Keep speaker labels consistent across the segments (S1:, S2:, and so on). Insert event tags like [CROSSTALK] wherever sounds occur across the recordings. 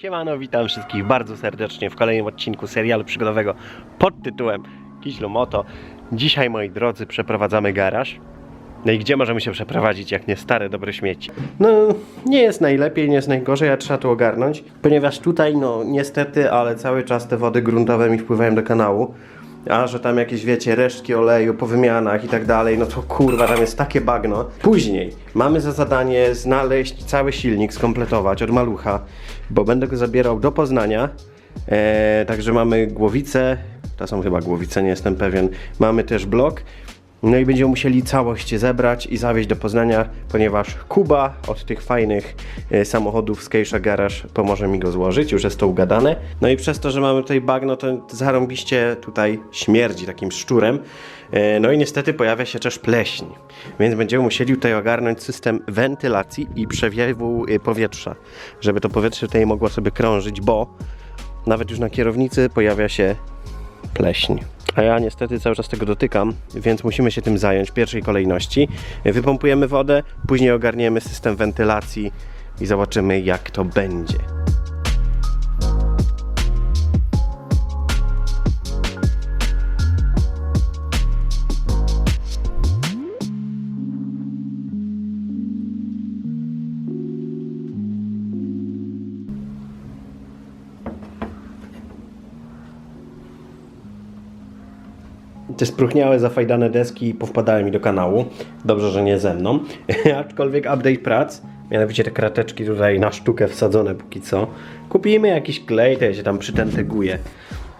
S1: Siemano, witam wszystkich bardzo serdecznie w kolejnym odcinku serialu przygodowego pod tytułem Kiślu Moto. Dzisiaj, moi drodzy, przeprowadzamy garaż. No i gdzie możemy się przeprowadzić, jak nie stare, dobre śmieci? No, nie jest najlepiej, nie jest najgorzej, a trzeba to ogarnąć, ponieważ tutaj, no, niestety, ale cały czas te wody gruntowe mi wpływają do kanału. A że tam jakieś, wiecie, resztki oleju po wymianach i tak dalej, no to kurwa, tam jest takie bagno. Później mamy za zadanie znaleźć cały silnik, skompletować od malucha, bo będę go zabierał do Poznania. E, także mamy głowicę, to są chyba głowice, nie jestem pewien. Mamy też blok. No i będziemy musieli całość zebrać i zawieźć do Poznania, ponieważ Kuba od tych fajnych e, samochodów z Keisha Garage pomoże mi go złożyć, już jest to ugadane. No i przez to, że mamy tutaj bagno, to zarąbiście tutaj śmierdzi takim szczurem. E, No i niestety pojawia się też pleśń, więc będziemy musieli tutaj ogarnąć system wentylacji i przewiewu e, powietrza, żeby to powietrze tutaj mogło sobie krążyć, bo nawet już na kierownicy pojawia się pleśń. A ja niestety cały czas tego dotykam, więc musimy się tym zająć w pierwszej kolejności. Wypompujemy wodę, później ogarniemy system wentylacji i zobaczymy jak to będzie. Te spróchniałe, zafajdane deski powpadały mi do kanału. Dobrze, że nie ze mną. [LAUGHS] Aczkolwiek update prac, mianowicie te krateczki tutaj na sztukę wsadzone póki co. Kupimy jakiś klej, to ja się tam przytenteguję.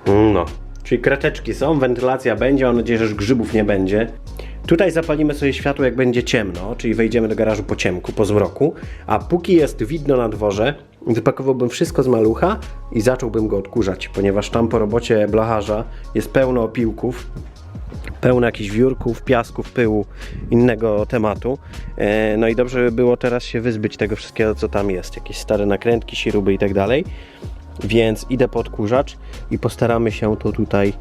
S1: No, czyli krateczki są, wentylacja będzie, mam nadzieję, że już grzybów nie będzie. Tutaj zapalimy sobie światło jak będzie ciemno, czyli wejdziemy do garażu po ciemku, po zmroku, a póki jest widno na dworze, wypakowałbym wszystko z malucha i zacząłbym go odkurzać, ponieważ tam po robocie blacharza jest pełno opiłków, pełno jakichś wiórków, piasków, pyłu, innego tematu. E, No i dobrze by było teraz się wyzbyć tego wszystkiego, co tam jest. Jakieś stare nakrętki, śruby i tak dalej. Więc idę pod kurzacz i postaramy się to tutaj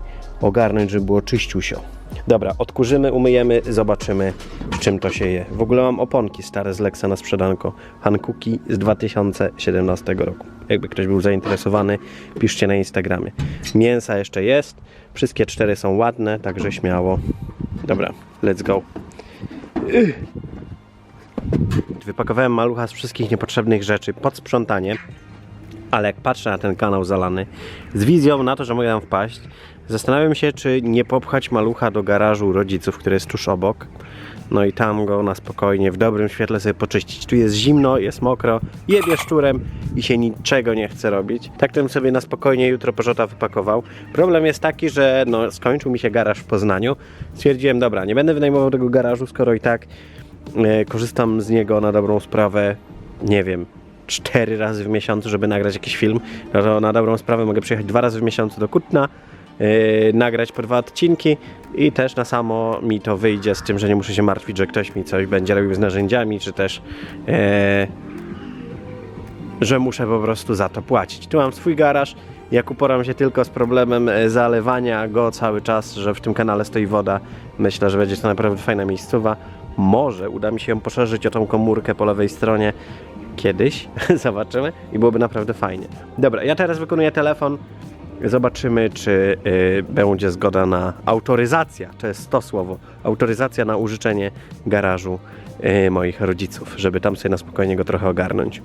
S1: ogarnąć, żeby było czyściusio. Dobra, odkurzymy, umyjemy, zobaczymy czym to się je. W ogóle mam oponki stare z Lexa na sprzedanko. Hankuki z 2017 roku. Jakby ktoś był zainteresowany, piszcie na Instagramie. Mięsa jeszcze jest. Wszystkie cztery są ładne, także śmiało. Dobra, let's go. Wypakowałem malucha z wszystkich niepotrzebnych rzeczy pod sprzątanie ale jak patrzę na ten kanał zalany z wizją na to, że mogę tam wpaść, zastanawiam się, czy nie popchać malucha do garażu rodziców, który jest tuż obok. No i tam go na spokojnie, w dobrym świetle sobie poczyścić. Tu jest zimno, jest mokro, jebie szczurem i się niczego nie chce robić. Tak to bym sobie na spokojnie jutro pożota wypakował. Problem jest taki, że no, skończył mi się garaż w Poznaniu. Stwierdziłem, dobra, nie będę wynajmował tego garażu, skoro i tak e, korzystam z niego na dobrą sprawę, nie wiem, cztery razy w miesiącu, żeby nagrać jakiś film, no to na dobrą sprawę mogę przyjechać dwa razy w miesiącu do Kutna, yy, nagrać po dwa odcinki i też na samo mi to wyjdzie z tym, że nie muszę się martwić, że ktoś mi coś będzie robił z narzędziami, czy też yy, że muszę po prostu za to płacić. Tu mam swój garaż, jak uporam się tylko z problemem e, zalewania go cały czas, że w tym kanale stoi woda, myślę, że będzie to naprawdę fajna miejscowa. Może uda mi się ją poszerzyć o tą komórkę po lewej stronie kiedyś, [LAUGHS] zobaczymy i byłoby naprawdę fajnie. Dobra, ja teraz wykonuję telefon, zobaczymy czy y, będzie zgoda na autoryzacja, to jest to słowo, autoryzacja na użyczenie garażu y, moich rodziców, żeby tam sobie na spokojnie go trochę ogarnąć.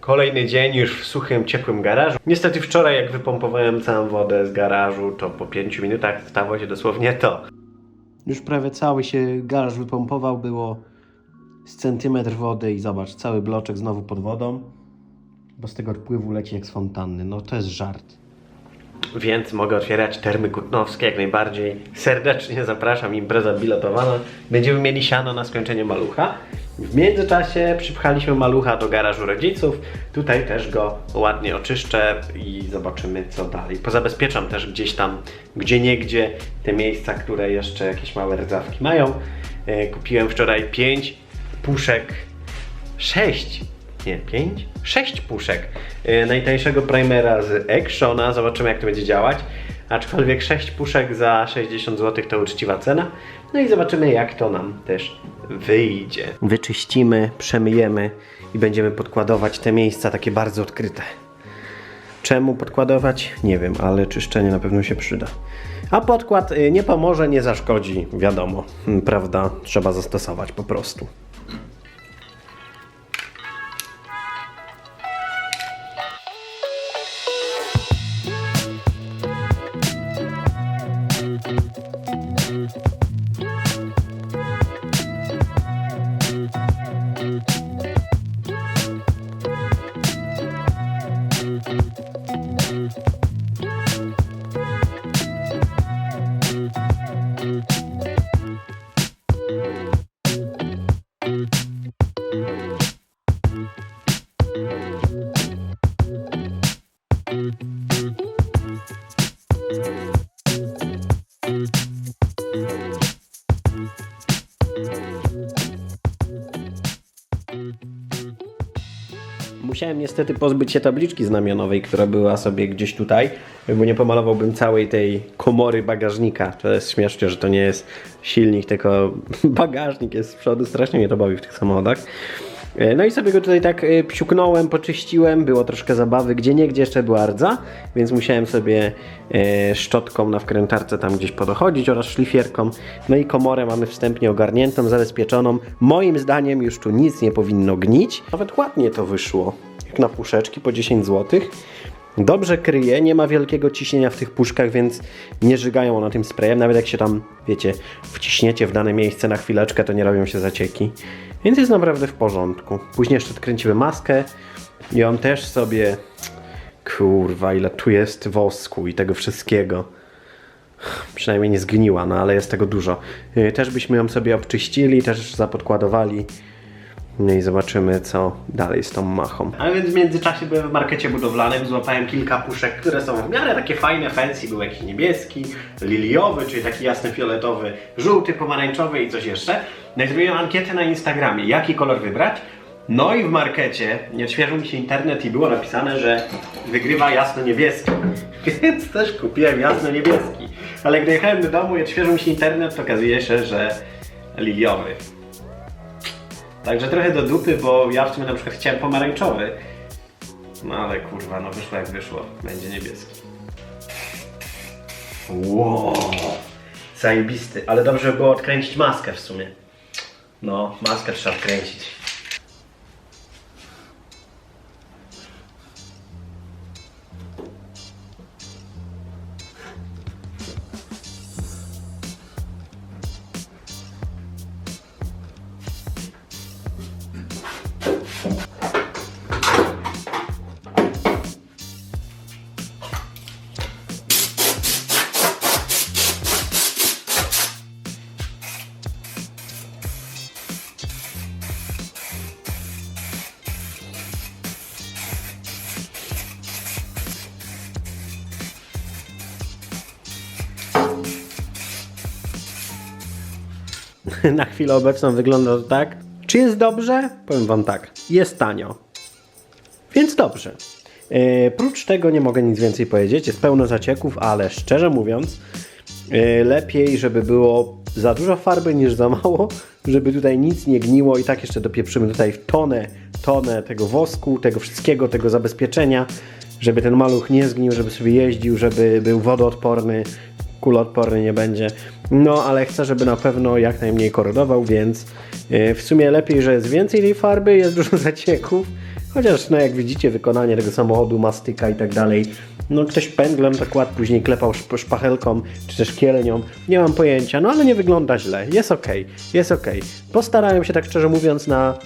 S1: Kolejny dzień już w suchym, ciepłym garażu. Niestety wczoraj jak wypompowałem całą wodę z garażu, to po 5 minutach stało się dosłownie to. Już prawie cały się garaż wypompował, było z centymetr wody i zobacz, cały bloczek znowu pod wodą, bo z tego odpływu leci jak z fontanny. No to jest żart. Więc mogę otwierać termy kutnowskie jak najbardziej. Serdecznie zapraszam, impreza biletowana. Będziemy mieli siano na skończenie malucha. W międzyczasie przypchaliśmy malucha do garażu rodziców. Tutaj też go ładnie oczyszczę i zobaczymy co dalej. Pozabezpieczam też gdzieś tam, gdzie niegdzie te miejsca, które jeszcze jakieś małe rdzawki mają. E, Kupiłem wczoraj 5 puszek, 6 nie, 5? 6 puszek yy, najtańszego primera z Actiona. Zobaczymy jak to będzie działać. aczkolwiek 6 puszek za 60 zł to uczciwa cena. No i zobaczymy jak to nam też wyjdzie. Wyczyścimy, przemyjemy i będziemy podkładować te miejsca takie bardzo odkryte. Czemu podkładować? Nie wiem, ale czyszczenie na pewno się przyda. A podkład y, nie pomoże, nie zaszkodzi, wiadomo, Mm, prawda? Trzeba zastosować po prostu. Tschüss. Musiałem niestety pozbyć się tabliczki znamionowej, która była sobie gdzieś tutaj, bo nie pomalowałbym całej tej komory bagażnika. To jest śmiesznie, że to nie jest silnik, tylko [LAUGHS] bagażnik jest z przodu. Strasznie mnie to bawi w tych samochodach. E, No i sobie go tutaj tak e, psiuknąłem, poczyściłem, było troszkę zabawy, gdzie nie, gdzie jeszcze była rdza, więc musiałem sobie e, szczotką na wkrętarce tam gdzieś podochodzić oraz szlifierką. No i komorę mamy wstępnie ogarniętą, zabezpieczoną. Moim zdaniem już tu nic nie powinno gnić. Nawet ładnie to wyszło, jak na puszeczki po 10 zł. Dobrze kryje, nie ma wielkiego ciśnienia w tych puszkach, więc nie żygają one tym sprayem. Nawet jak się tam, wiecie, wciśniecie w dane miejsce na chwileczkę, to nie robią się zacieki. Więc jest naprawdę w porządku. Później jeszcze odkręciły maskę i on też sobie... Kurwa, ile tu jest wosku i tego wszystkiego. Przynajmniej nie zgniła, no ale jest tego dużo. Yy, Też byśmy ją sobie obczyścili, też zapodkładowali. No i zobaczymy, co dalej z tą machą. A więc w międzyczasie byłem w markecie budowlanym, złapałem kilka puszek, które są w miarę takie fajne, fancy. Był jakiś niebieski, liliowy, czyli taki jasny fioletowy, żółty, pomarańczowy i coś jeszcze. No i zrobiłem ankietę na Instagramie, jaki kolor wybrać. No i w markecie nie odświeżył mi się internet i było napisane, że wygrywa jasno-niebieski. [LAUGHS] Więc też kupiłem jasno-niebieski. Ale gdy jechałem do domu i odświeżył mi się internet, to okazuje się, że liliowy. Także trochę do dupy, bo ja w sumie na przykład chciałem pomarańczowy. No ale kurwa, no wyszło jak wyszło. Będzie niebieski. Wow. Zajebisty. Ale dobrze by było odkręcić maskę w sumie. No, maskę trzeba odkręcić. [LAUGHS] Na chwilę obecną wygląda to tak. Czy jest dobrze? Powiem Wam tak. Jest tanio. Więc dobrze. E, prócz tego nie mogę nic więcej powiedzieć. Jest pełno zacieków, ale szczerze mówiąc, e, lepiej, żeby było za dużo farby niż za mało, [LAUGHS] żeby tutaj nic nie gniło i tak jeszcze dopieprzymy tutaj w tonę, tonę tego wosku, tego wszystkiego, tego zabezpieczenia, żeby ten maluch nie zgnił, żeby sobie jeździł, żeby był wodoodporny, kuloodporny nie będzie. No, ale chcę, żeby na pewno jak najmniej korodował, więc e, w sumie lepiej, że jest więcej tej farby, jest dużo [LAUGHS] zacieków. Chociaż, no jak widzicie, wykonanie tego samochodu, mastyka i tak dalej, no ktoś pędzlem tak ładnie później klepał szp- szpachelką, czy też kielnią, nie mam pojęcia, no ale nie wygląda źle, jest ok, jest ok. Postarałem się tak szczerze mówiąc na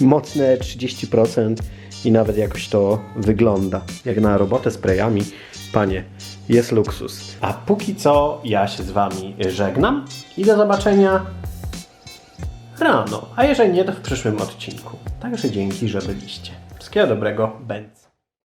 S1: mocne 30% i nawet jakoś to wygląda. Jak na robotę sprayami, panie, jest luksus. A póki co ja się z wami żegnam i do zobaczenia rano, a jeżeli nie, to w przyszłym odcinku. Także dzięki, że byliście. Wszystkiego dobrego, Benz.